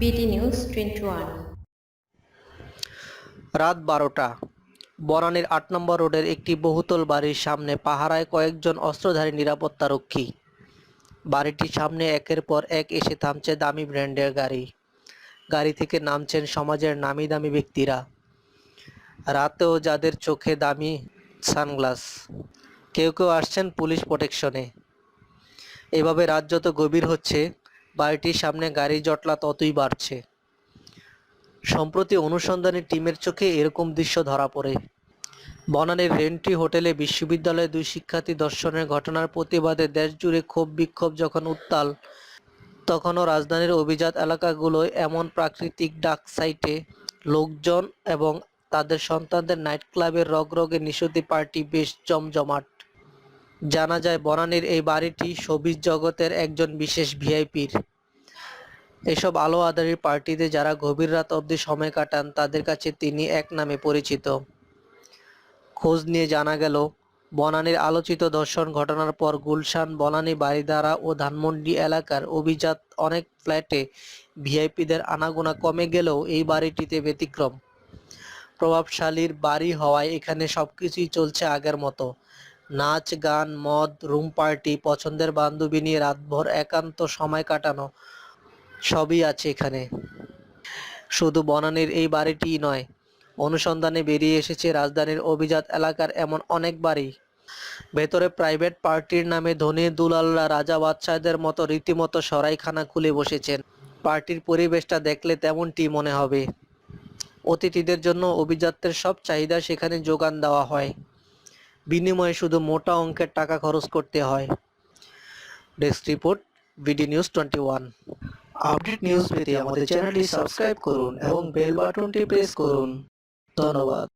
BD news twenty one রাত বারোটা। বনানীর আট নম্বর রোডের একটি বহুতল বাড়ির সামনে পাহারায় কয়েকজন অস্ত্রধারী নিরাপত্তারক্ষী। বাড়িটির সামনে একের পর এক এসে থামছে দামি ব্র্যান্ডের গাড়ি। গাড়ি থেকে নামছেন সমাজের নামি দামি ব্যক্তিরা। রাতেও যাদের চোখে দামি সানগ্লাস। কেউ কেউ আসছেন পুলিশ প্রোটেকশনে। এভাবে রাত যত গভীর হচ্ছে বাড়িটির সামনে গাড়ি জটলা ততই বাড়ছে। সম্প্রতি অনুসন্ধানী টিমের চোখে এরকম দৃশ্য ধরা পড়ে। বনানীর রেন্ট্রি হোটেলে বিশ্ববিদ্যালয়ের দুই শিক্ষার্থী দর্শনের ঘটনার প্রতিবাদে দেশজুড়ে ক্ষোভ বিক্ষোভ যখন উত্তাল, তখনও রাজধানীর অভিজাত এলাকাগুলোয় এমন প্রাকৃতিক ডাক সাইটে লোকজন এবং তাদের সন্তানদের নাইট ক্লাবের রগরগে নিষতি পার্টি বেশ জমজমাট। জানা যায় বনানীর এই বাড়িটি শোবিজ জগতের একজন বিশেষ ভিআইপির। এসব আলো আধারির পার্টিতে যারা গভীর রাত অবধি সময় কাটান, তাদের কাছে তিনি এক নামে পরিচিত। খোঁজ নিয়ে জানা গেল, বনানীর আলোচিত ধর্ষণ ঘটনার পর গুলশান, বনানী বাড়িধারা ও ধানমন্ডি এলাকার অভিজাত অনেক ফ্ল্যাটে ভিআইপিদের আনাগোনা কমে গেলেও এই বাড়িটিতে ব্যতিক্রম। প্রভাবশালীর বাড়ি হওয়ায় এখানে সবকিছুই চলছে আগের মতো। নাচ, গান, মদ, রুম পার্টি, পছন্দের বান্ধবী নিয়ে রাতভর একান্ত সময় কাটানো সবই আছে এখানে। শুধু বনানীর এই বাড়িটিই নয়, অনুসন্ধানে বেরিয়ে এসেছে রাজধানীর অভিজাত এলাকার এমন অনেক বাড়ি। ভেতরে প্রাইভেট পার্টির নামে ধনী দুলালরা রাজা বাদশাহদের মতো রীতিমতো সরাইখানা খুলে বসেছেন। পার্টির পরিবেশটা দেখলে তেমনটি মনে হবে। অতিথিদের জন্য অভিজাত্যের সব চাহিদা সেখানে যোগান দেওয়া হয়। বিনিময়ে শুধু মোটা অঙ্কের টাকা খরচ করতে হয়। Desk report BD news twenty one update news পেতে আমাদের চ্যানেলটি সাবস্ক্রাইব করুন এবং বেল বাটনটি প্রেস করুন। ধন্যবাদ।